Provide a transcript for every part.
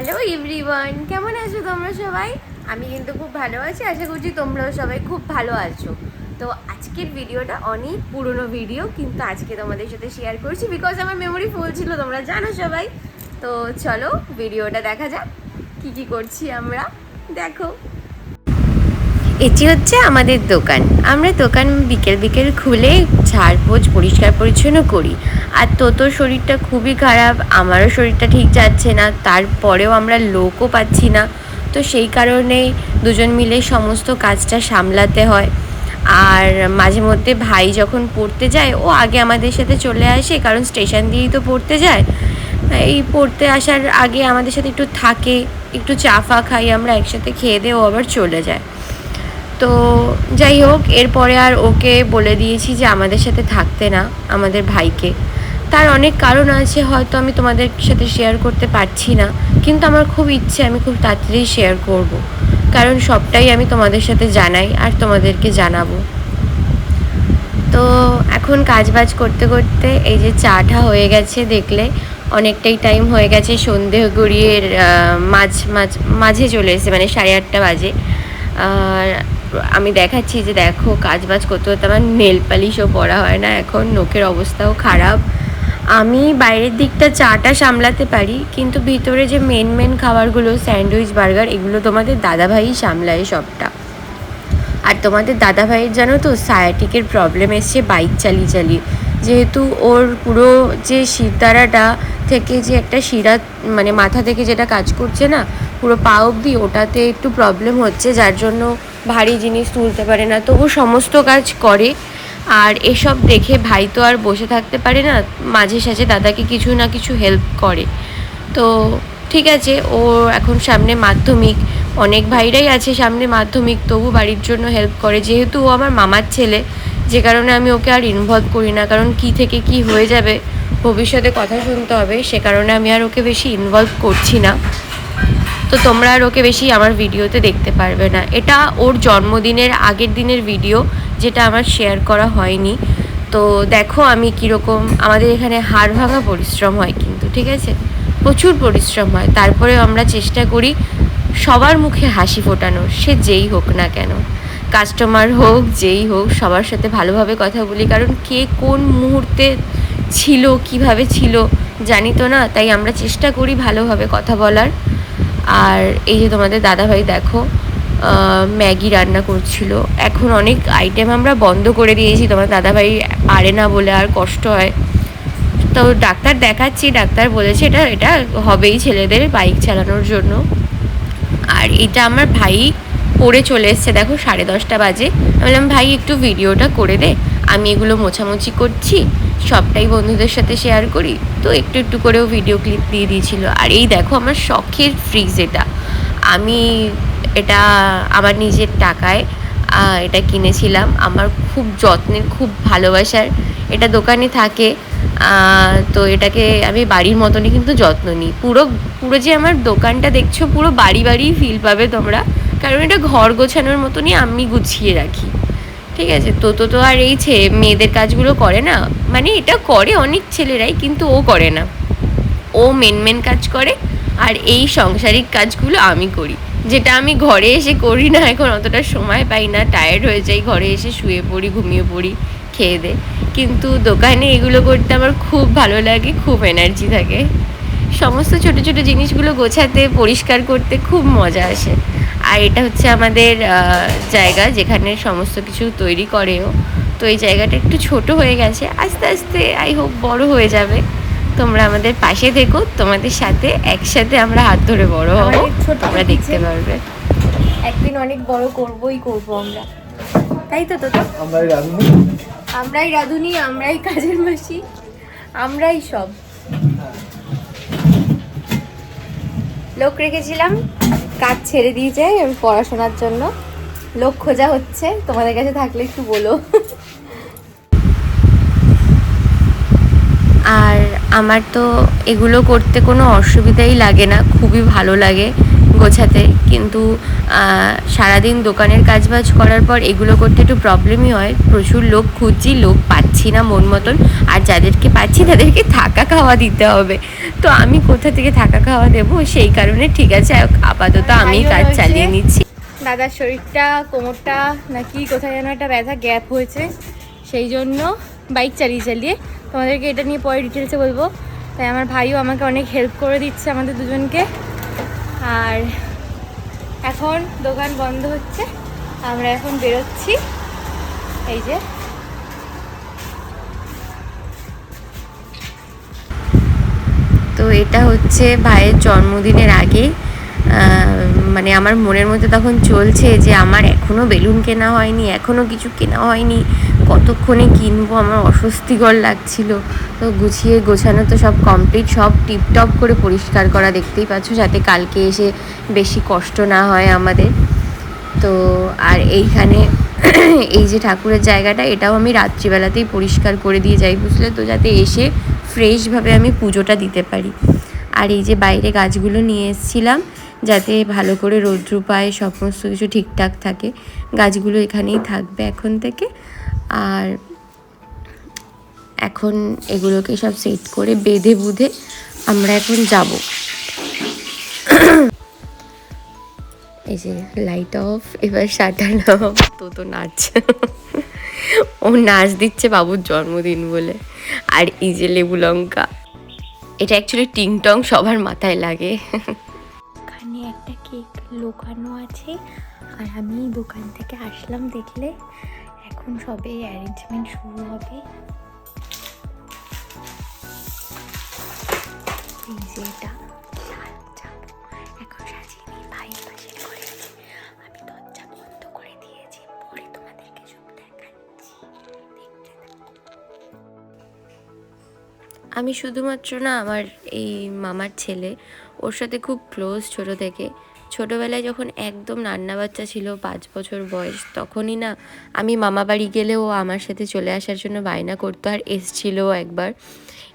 Hello everyone কেমন আছো তোমরা সবাই? আমি কিন্তু খুব ভালো আছি। আশা করছি তোমরাও সবাই খুব ভালো আছো। তো আজকের ভিডিওটা অনেক পুরনো ভিডিও, কিন্তু আজকে তোমাদের সাথে শেয়ার করছি বিকজ আমার মেমোরি ফুল ছিল, তোমরা জানো সবাই। তো চলো, ভিডিওটা দেখা যাক। কি কি করছি আমরা? দেখো। এটি হচ্ছে আমাদের দোকান। আমরা দোকান বিকেল বিকেল খুলে ঝাড়পোছ পরিষ্কার পরিচ্ছন্ন করি। আর তোতোর শরীরটা খুবই খারাপ, আমারও শরীরটা ঠিক যাচ্ছে না, তারপরেও আমরা লোকও পাচ্ছি না। তো সেই কারণে দুজন মিলে সমস্ত কাজটা সামলাতে হয়। আর মাঝে মধ্যে ভাই যখন পড়তে যায়, ও আগে আমাদের সাথে চলে আসে, কারণ স্টেশন দিয়েই তো পড়তে যায়। এই পড়তে আসার আগে আমাদের সাথে একটু থাকে, একটু চা ফা খাই, আমরা একসাথে খেয়ে দিয়ে ও আবার চলে যায়। তো যাই হোক, এরপরে আর ওকে বলে দিয়েছি যে আমাদের সাথে থাকতে না, আমাদের ভাইকে। তার অনেক কারণ আছে, হয়তো আমি তোমাদের সাথে শেয়ার করতে পারছি না, কিন্তু আমার খুব ইচ্ছে আমি খুব তাড়াতাড়ি শেয়ার করব। কারণ সবটাই আমি তোমাদের সাথে জানাই আর তোমাদেরকে জানাব। তো এখন কাজ বাজ করতে করতে এই যে চাটা হয়ে গেছে দেখলে, অনেকটাই টাইম হয়ে গেছে, সন্ধে গড়িয়ে মাঝ মাঝ, মাঝে চলে এসেছে মানে সাড়ে আটটা বাজে। আর আমি দেখাচ্ছি যে দেখো কাজ বাজ করতে করতে আমার নেল পালিশও পরা হয় না। এখন নখের অবস্থাও খারাপ। আমি বাইরের দিকটা চাটা সামলাতে পারি, কিন্তু ভিতরে যে মেন মেন খাবারগুলো স্যান্ডউইচ বার্গার এগুলো তোমাদের দাদাভাই সামলায় সবটা। আর তোমাদের দাদা ভাইয়ের জানো তো সায়াটিকের প্রবলেম এসছে বাইক চালিয়ে চালিয়ে। যেহেতু ওর পুরো যে শিরদাঁড়াটা থেকে যে একটা শিরা মানে মাথা থেকে যেটা কাজ করছে না, পুরো পা অবধি ওটাতে একটু প্রবলেম হচ্ছে, যার জন্য ভারী জিনিস তুলতে পারে না, তবু সমস্ত কাজ করে। আর এসব দেখে ভাই তো আর বসে থাকতে পারে না, মাঝে সাঝে দাদাকে কিছু না কিছু হেল্প করে। তো ঠিক আছে, ও এখন সামনে মাধ্যমিক, অনেক ভাইরাই আছে সামনে মাধ্যমিক, তবু বাড়ির জন্য হেল্প করে। যেহেতু ও আমার মামার ছেলে, যে কারণে আমি ওকে আর ইনভলভ করি না, কারণ কি থেকে কি হয়ে যাবে, ভবিষ্যতে কথা শুনতে হবে, সে কারণে আমি আর ওকে বেশি ইনভলভ করছি না। তো তোমরা আর ওকে বেশি আমার ভিডিওতে দেখতে পারবে না। এটা ওর জন্মদিনের আগের দিনের ভিডিও যেটা আমার শেয়ার করা হয়নি। তো দেখো আমি কীরকম, আমাদের এখানে হাড় ভাঙা পরিশ্রম হয় কিন্তু, ঠিক আছে? প্রচুর পরিশ্রম হয়। তারপরে আমরা চেষ্টা করি সবার মুখে হাসি ফোটানোর, সে যেই হোক না কেন। কাস্টমার হোক, যেই হোক, সবার সাথে ভালোভাবে কথা বলি, কারণ কে কোন মুহূর্তে ছিল, কীভাবে ছিল, জানি তো না। তাই আমরা চেষ্টা করি ভালোভাবে কথা বলার। আর এই যে তোমাদের দাদাভাই দেখো ম্যাগি রান্না করছিল। এখন অনেক আইটেম আমরা বন্ধ করে দিয়েছি, তোমার দাদাভাই পারে না বলে আর কষ্ট হয়। তো ডাক্তার দেখাচ্ছি, ডাক্তার বলেছে এটা এটা হবেই ছেলেদের বাইক চালানোর জন্য। আর এটা আমার ভাই পড়ে চলে এসছে, দেখো সাড়ে দশটা বাজে। আমি বললাম, ভাই, একটু ভিডিওটা করে দে। আমি এগুলো মোছামুছি করছি। সবটাই বন্ধুদের সাথে শেয়ার করি। তো একটু একটু করেও ভিডিও ক্লিপ দিয়ে দিয়েছিল। আর এই দেখো আমার শখের ফ্রিজ এটা। আমি এটা আমার নিজের টাকায় এটা কিনেছিলাম। আমার খুব যত্নের, খুব ভালোবাসার এটা দোকানে থাকে। তো এটাকে আমি বাড়ির মতনই কিন্তু যত্ন নিই। পুরো পুরো যে আমার দোকানটা দেখছ, পুরো বাড়ি বাড়ি ফিল পাবে তোমরা। কারণ এটা ঘর গোছানোর মতনই আমি গুছিয়ে রাখি। ঠিক আছে, তো তো তো আর এই ছে মেয়েদের কাজগুলো করে না মানে এটা করে অনেক ছেলেরাই কিন্তু ও করে না। ও মেন মেন কাজ করে আর এই সাংসারিক কাজগুলো আমি করি। যেটা আমি ঘরে এসে করি না, এখন অতটা সময় পাই না টায়ার্ড হয়ে যাই, ঘরে এসে শুয়ে পড়ি, ঘুমিয়ে পড়ি, খেয়ে দে। কিন্তু দোকানে এগুলো করতে আমার খুব ভালো লাগে, খুব এনার্জি থাকে। সমস্ত ছোট ছোট জিনিসগুলো গোছাতে, পরিষ্কার করতে খুব মজা আসে। আর এটা হচ্ছে আমাদের জায়গা যেখানে সমস্ত কিছু তৈরি করেও। তো এই জায়গাটা একটু ছোট হয়ে গেছে। আস্তে আস্তে আই হোপ বড় হয়ে যাবে। তোমরা আমাদের পাশে থেকো। তোমাদের সাথে একসাথে আমরা হাত ধরে বড় হব। তোমরা দেখতে পারবে। একদিন অনেক বড় করবই করব আমরা। তাই তো তো আমরা এই রাঁধুনি। আমরাই রাঁধুনি আমরাই কাজের মাসি আমরাই সব। লোক রেখেছিলাম, কাজ ছেড়ে দিয়েছে পড়াশোনার জন্য। লোক খোঁজা হচ্ছে, তোমাদের কাছে থাকলে একটু বলো। আর আমার তো এগুলো করতে কোনো অসুবিধাই লাগে না, খুবই ভালো লাগে। গোছাতে। কিন্তু সারাদিন দোকানের কাজবাজ করার পর এগুলো করতে একটু প্রবলেমই হয়। প্রচুর লোক খুঁজছি লোক পাচ্ছি না মন মতন। আর যাদেরকে পাচ্ছি তাদেরকে থাকা খাওয়া দিতে হবে। তো আমি কোথা থেকে থাকা খাওয়া দেবো? সেই কারণে ঠিক আছে আপাতত আমি কাজ চালিয়ে নিচ্ছি। দাদার শরীরটা কোমরটা নাকি কোথায় যেন একটা ব্যথা গ্যাপ হয়েছে। সেই জন্য বাইক চালিয়ে চালিয়ে তোমাদেরকে এটা নিয়ে পরে ডিটেলসে বলব। তাই আমার ভাইও আমাকে অনেক হেল্প করে দিচ্ছে আমাদের দুজনকে। আর এখন দোকান বন্ধ হচ্ছে। আমরা এখন বেরোচ্ছি। এই যে। তো এটা হচ্ছে ভাইয়ের জন্মদিনের আগে মানে আমার মনের মধ্যে তখন চলছে যে আমার এখনও বেলুন কেনা হয়নি এখনও কিছু কেনা হয়নি। কতক্ষণে কিনবো? আমার অস্বস্তিকর লাগছিল। তো গুছিয়ে গোছানো তো সব কমপ্লিট সব টিপটপ করে পরিষ্কার করা দেখতেই পাচ্ছ, যাতে কালকে এসে বেশি কষ্ট না হয় আমাদের। তো আর এইখানে এই যে ঠাকুরের জায়গাটা, এটাও আমি রাত্রিবেলাতেই পরিষ্কার করে দিয়ে যাই, বুঝলে তো? যাতে এসে ফ্রেশভাবে আমি পুজোটা দিতে পারি। আর এই যে বাইরে গাছগুলো নিয়ে এসেছিলাম, যাতে ভালো করে রৌদ্র পায়, সমস্ত কিছু ঠিকঠাক থাকে, গাছগুলো এখানেই থাকবে এখন থেকে। আর এখন এগুলোকে সব সেট করে বেঁধে বুধে আমরা এখন যাব। এই যে লাইট অফ এবার শাটার অফ তো তো নাচ। ও নাচ দিচ্ছে বাবুর জন্মদিন বলে। আর এই যে লেবু লঙ্কা। এটা অ্যাকচুয়ালি টিংটং সবার মাথায় লাগে। এখানে একটা কেক লোকানো আছে। আর আমি দোকান থেকে আসলাম দেখলে এখন সবে অ্যারেঞ্জমেন্ট শুরু হবে। এই যে এটা এখন ভাই আমি করে দিয়েছি তোমাদেরকে আমি শুধুমাত্র না, আমার এই মামার ছেলে, ওর সাথে খুব ক্লোজ ছোট থেকে ছোটোবেলায় যখন একদম নান্না বাচ্চা ছিল, পাঁচ বছর বয়স, তখনই না আমি মামা বাড়ি গেলেও আমার সাথে চলে আসার জন্য বায়না করতো আর এসছিলও একবার।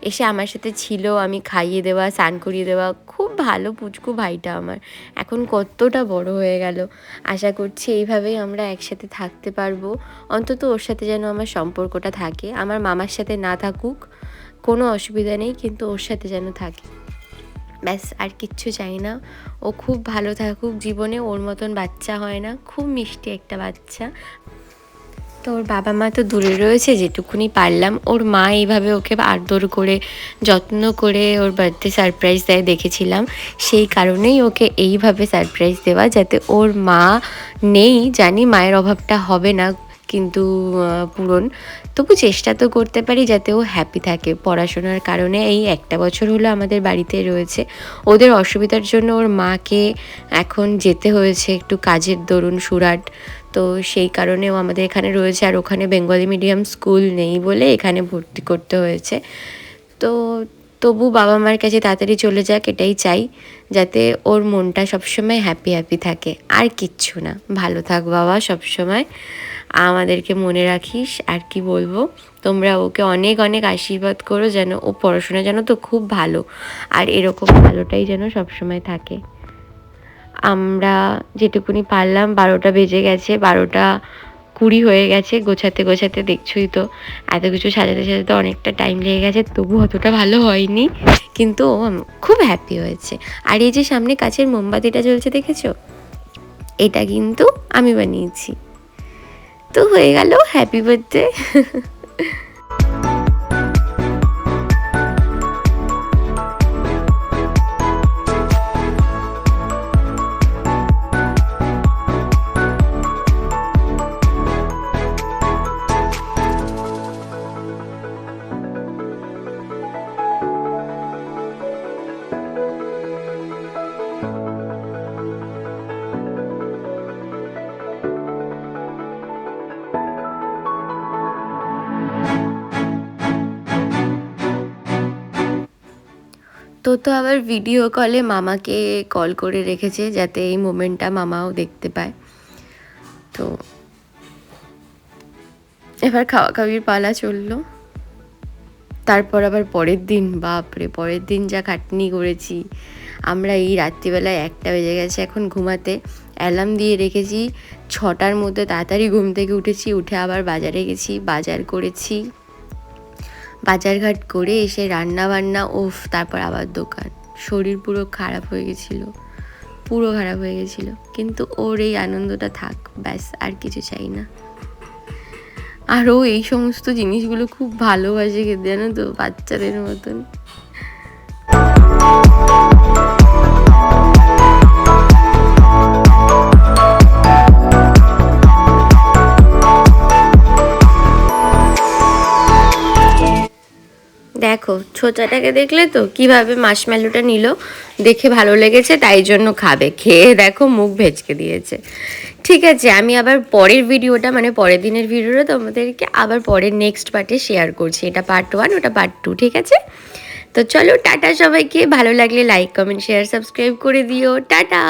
এসে আমার সাথে ছিল, আমি খাইয়ে দেওয়া, স্নান করিয়ে দেওয়া, খুব ভালো পুচকু ভাইটা আমার। এখন কতটা বড় হয়ে গেল। আশা করছি এইভাবেই আমরা একসাথে থাকতে পারব। অন্তত ওর সাথে যেন আমার সম্পর্কটা থাকে। আমার মামার সাথে না থাকুক, কোনো অসুবিধা নেই, কিন্তু ওর সাথে যেন থাকে। ব্যাস, আর কিচ্ছু চাই না। ও খুব ভালো থাকুক, জীবনে ওর মতন বাচ্চা হয় না, খুব মিষ্টি একটা বাচ্চা। তো ওর বাবা মা তো দূরে রয়েছে, যেটুকুনি পারলাম। ওর মা এইভাবে ওকে আদর করে, যত্ন করে ওর বার্থডে সারপ্রাইজ দেয় দেখেছিলাম। সেই কারণেই ওকে এইভাবে সারপ্রাইজ দেওয়া, যাতে ওর মা নেই, জানি মায়ের অভাবটা হবে না। কিন্তু পূরণ। তবু চেষ্টা তো করতে পারি যাতে ও হ্যাপি থাকে। পড়াশোনার কারণে এই একটা বছর হলো আমাদের বাড়িতে রয়েছে। ওদের অসুবিধার জন্য ওর মাকে এখন যেতে হয়েছে একটু কাজের দরুন সুরাট। তো সেই কারণেও আমাদের এখানে রয়েছে আর ওখানে বেঙ্গলি মিডিয়াম স্কুল নেই বলে এখানে ভর্তি করতে হয়েছে। তো তবু বাবা মার কাছে তাড়াতাড়ি চলে যাক, এটাই চাই, যাতে ওর মনটা সবসময় হ্যাপি হ্যাপি থাকে। আর কিচ্ছু না। ভালো থাক বাবা সবসময়। আমাদেরকে মনে রাখিস, আর কি বলব? তোমরা ওকে অনেক অনেক আশীর্বাদ করো যেন ও পড়াশোনা যেন তো খুব ভালো, আর এরকম ভালোটাই যেন সবসময় থাকে। আমরা যেটুকুনি পারলাম, বারোটা বেজে গেছে, বারোটা কুড়ি হয়ে গেছে, গোছাতে গোছাতে দেখছোই তো। এত কিছু সাজাতে সাজাতে অনেকটা টাইম লেগে গেছে তবু অতটা ভালো হয়নি। কিন্তু খুব হ্যাপি হয়েছে। আর এই যে সামনে কাছের মোমবাতিটা জ্বলছে দেখেছ? এটা কিন্তু আমি বানিয়েছি। তো হয়ে গেল হ্যাপি বার্থডে তো তো আবার ভিডিও কলে মামাকে কল করে রেখেছে যাতে এই মোমেন্টটা মামাও দেখতে পায়। তো এবার খাওয়া খাওয়ির পালা চলল। তারপর আবার পরের দিন, বাপরে, পরের দিন যা খাটনি করেছি। আমরা এই রাত্রিবেলায় একটা বেজে গেছে, এখন ঘুমাতে। অ্যালার্ম দিয়ে রেখেছি, ছটার মধ্যে তাড়াতাড়ি ঘুম থেকে উঠেছি, উঠে আবার বাজারে গেছি, বাজার করেছি। বাজারঘাট করে এসে রান্না বান্না ওফ তারপর আবার দোকান। শরীর পুরো খারাপ হয়ে গেছিল, পুরো খারাপ হয়ে গেছিল। কিন্তু ওর এই আনন্দটা থাক, ব্যাস, আর কিছু চাই না। আর ও এই সমস্ত জিনিসগুলো খুব ভালোবাসে খেতে, জানো তো, বাচ্চাদের মতন। দেখো, ছোচাটাকে দেখলে তো কীভাবে মাসমেলোটা নিল, দেখে ভালো লেগেছে, তাই জন্য খাবে। খেয়ে দেখো মুখ ভেজকে দিয়েছে। ঠিক আছে, আমি আবার পরের ভিডিওটা মানে পরের দিনের ভিডিওটা তোমাদেরকে আবার পরের নেক্সট পার্টে শেয়ার করছি। এটা পার্ট ওয়ান ওটা পার্ট টু ঠিক আছে? তো চলো, টাটা সবাইকে। ভালো লাগলে লাইক কমেন্ট শেয়ার সাবস্ক্রাইব করে দিও। টাটা!